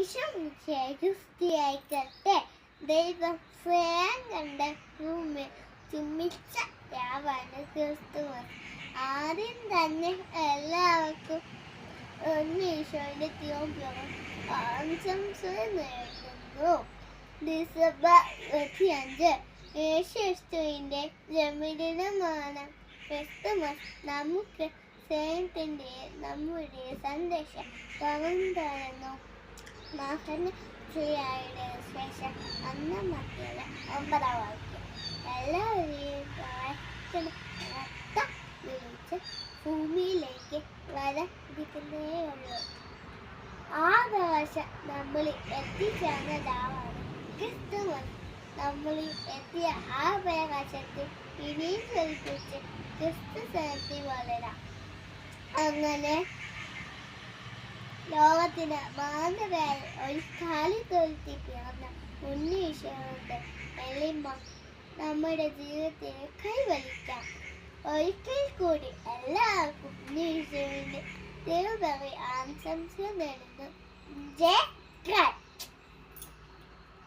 ഈശം ക്രിസ്തിയായിക്കട്ടെ ദൈവം സ്വയം കണ്ട ഭൂമി ചുമിച്ച രാവാണ് ക്രിസ്തുമസ്. ആദ്യം തന്നെ എല്ലാവർക്കും ഈശോയുടെ തിരുവോളം ആശംസ നേടുന്നു ഡിസംബർ ഇരുപത്തിയഞ്ച് യേശുവിന്റെ ജന്മദിനമാണ്. ക്രിസ്തുമസ് നമുക്ക് സ്നേഹത്തിന്റെ നമ്മുടെ സന്ദേശം പകർന്നു മകന് ശ്രീയായുടെ ശേഷം അന്ന മക്കളെ ഒമ്പതാം വാക്യം. എല്ലാവരെയും രക്തം വിളിച്ച് ഭൂമിയിലേക്ക് വരതിക്കുന്നേ ഉള്ളൂ. ആ ദോശ നമ്മളിൽ എത്തിച്ചേർന്നതാവാണ് ക്രിസ്തുമസ് നമ്മളിൽ എത്തിയ ആ പ്രകാശത്തിൽ ഇനിയും ക്രിസ്തു സ്ഥലത്തിൽ വളരാം. അങ്ങനെ ലോകത്തിന് മാതൃകയായി ഒരു കാലി തൊഴുത്തി പിറന്ന ഉണ്ണീശ്വരന്റെ എളിമ നമ്മുടെ ജീവിതത്തിൽ കൈവലിക്കാം ഒരിക്കൽ കൂടി എല്ലാവർക്കും ഉണ്ണീശ്വരന്റെ ദൈവപരി ആശംസ നേടുന്നു ജയ്